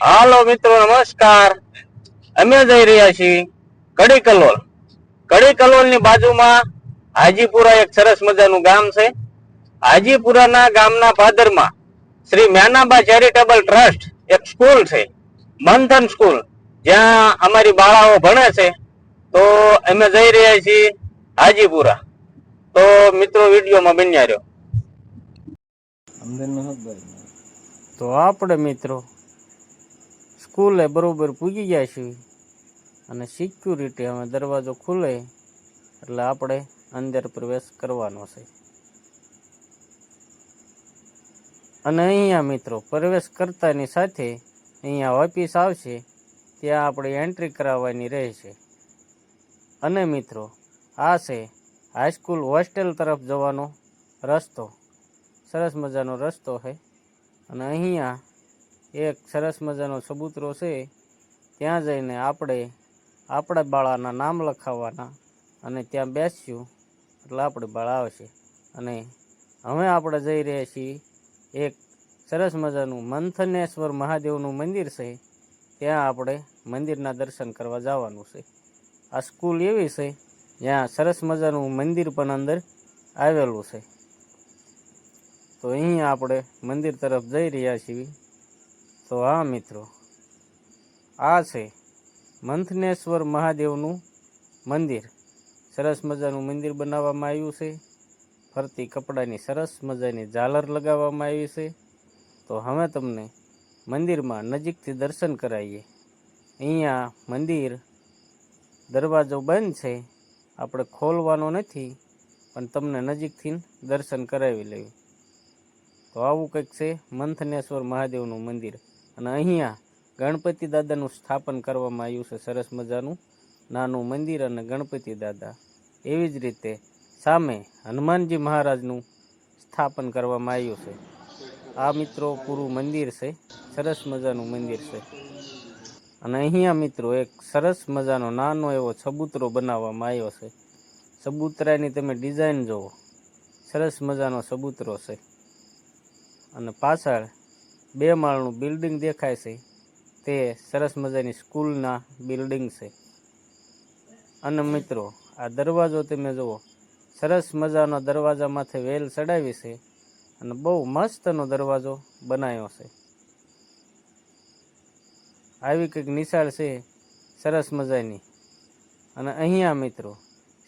હાલો મિત્રો, નમસ્કાર. અમે જઈ રહ્યા છીએ કડી કલોલ કડી કલોલની બાજુમાં હાજીપુરા એક સરસ મજાનું ગામ છે. હાજીપુરાના ગામના પાદરમાં શ્રી મ્યાનાબા ચેરિટેબલ ટ્રસ્ટ એક સ્કૂલ છે, મંથન સ્કૂલ. જ્યાં અમારી બાળાઓ ભણે છે. તો અમે જઈ રહ્યા છીએ હાજીપુરા. તો મિત્રો, વિડીયોમાં બન્યા રહ્યો તો આપણે મિત્રો સ્કૂલે બરોબર પૂગી ગયા છીએ. અને સિક્યુરિટી અમે દરવાજો ખુલે, એટલે આપણે અંદર પ્રવેશ કરવાનો છે. અને અહીંયા મિત્રો પ્રવેશ કરતાની સાથે અહીંયા ઓફિસ આવશે, ત્યાં આપણે એન્ટ્રી કરાવવાની રહેશે. અને મિત્રો, આ છે હાઈસ્કૂલ હોસ્ટેલ તરફ જવાનો રસ્તો. સરસ મજાનો રસ્તો છે. અને અહીંયા એક સરસ મજાનો સબૂતરો છે. ત્યાં જઈને આપણે આપણા બાળાના નામ લખાવવાના અને ત્યાં બેસ્યું એટલે આપણે બાળા આવશે. અને હવે આપણે જઈ રહ્યા છીએ એક સરસ મજાનું મંથનેશ્વર મહાદેવનું મંદિર છે. ત્યાં આપણે મંદિરના દર્શન કરવા જવાનું છે. આ સ્કૂલ એવી છે, જ્યાં સરસ મજાનું મંદિર પણ અંદર આવેલું છે. તો અહીં આપણે મંદિર તરફ જઈ રહ્યા છીએ. તો હા, મિત્રો. આ છે મંથનેશ્વર મહાદેવનું મંદિર. સરસ મજાનું મંદિર બનાવવામાં આવ્યું છે. ફરતી કપડાની સરસ મજાની ઝાલર લગાવવામાં આવી છે. તો હવે તમને મંદિરમાં નજીકથી દર્શન કરાવીએ. અહીંયા મંદિર દરવાજો બંધ છે. આપણે ખોલવાનો નથી, પણ તમને નજીકથી દર્શન કરાવી લેવું તો આવું કંઈક છે મંથનેશ્વર મહાદેવનું મંદિર. અને અહીંયા ગણપતિ દાદાનું સ્થાપન કરવામાં આવ્યું છે. સરસ મજાનું નાનું મંદિર અને ગણપતિ દાદા. એવી જ રીતે સામે હનુમાનજી મહારાજનું સ્થાપન કરવામાં આવ્યું છે. આ મિત્રો પૂરું મંદિર છે. સરસ મજાનું મંદિર છે. અને અહીંયા મિત્રો એક સરસ મજાનો નાનો એવો ચબૂતરો બનાવવામાં આવ્યો છે. સબૂતરાની તમે ડિઝાઇન જુઓ. સરસ મજાનો સબૂતરો છે. અને પાછળ બે માળનું બિલ્ડિંગ દેખાય છે. તે સરસ મજાની સ્કૂલના બિલ્ડિંગ છે. અને મિત્રો, આ દરવાજો તમે જુઓ, સરસ મજાનો દરવાજા માથે વેલ ચડાવી છે અને બહુ મસ્તનો દરવાજો બનાવ્યો છે. આવી કંઈક નિશાળ છે સરસ મજાની. અને અહીંયા મિત્રો,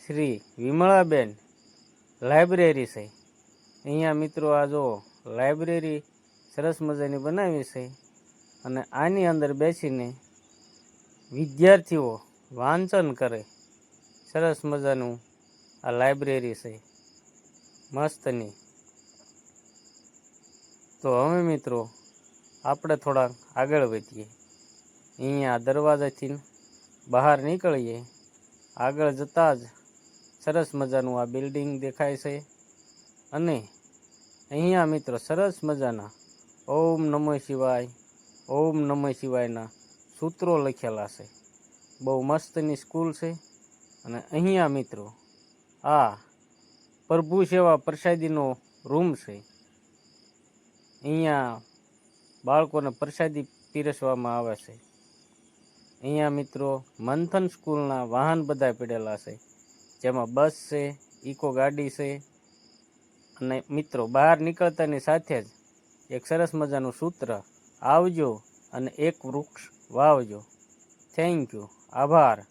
શ્રી વિમળાબેન લાઇબ્રેરી છે. અહીંયા મિત્રો આ જો લાઇબ્રેરી સરસ મજાની બનાવી છે. અને આની અંદર બેસીને વિદ્યાર્થીઓ વાંચન કરે. સરસ મજાનું આ લાઇબ્રેરી છે. મસ્તની. તો હવે મિત્રો, આપણે થોડા આગળ વધીએ. અહીંયા દરવાજાથી બહાર નીકળીએ. આગળ જતાં જ સરસ મજાનું આ બિલ્ડિંગ દેખાય છે. અને અહીંયા મિત્રો સરસ મજાના ઓમ નમઃ શિવાય, ઓમ નમઃ શિવાયના સૂત્રો લખેલા છે. બહુ મસ્તની સ્કૂલ છે અને અહીંયા મિત્રો આ પ્રભુ સેવા પ્રસાદીનો રૂમ છે. અહીંયા બાળકોને પ્રસાદી પીરસવામાં આવે છે. અહીંયા મિત્રો મંથન સ્કૂલના વાહન બધા પડેલા છે. જેમાં બસ છે, ઇકો ગાડી છે અને મિત્રો બહાર નીકળતાની સાથે જ એક સરસ મજાનું સૂત્ર આવજો અને એક વૃક્ષ વાવજો. થેન્ક યુ આભાર.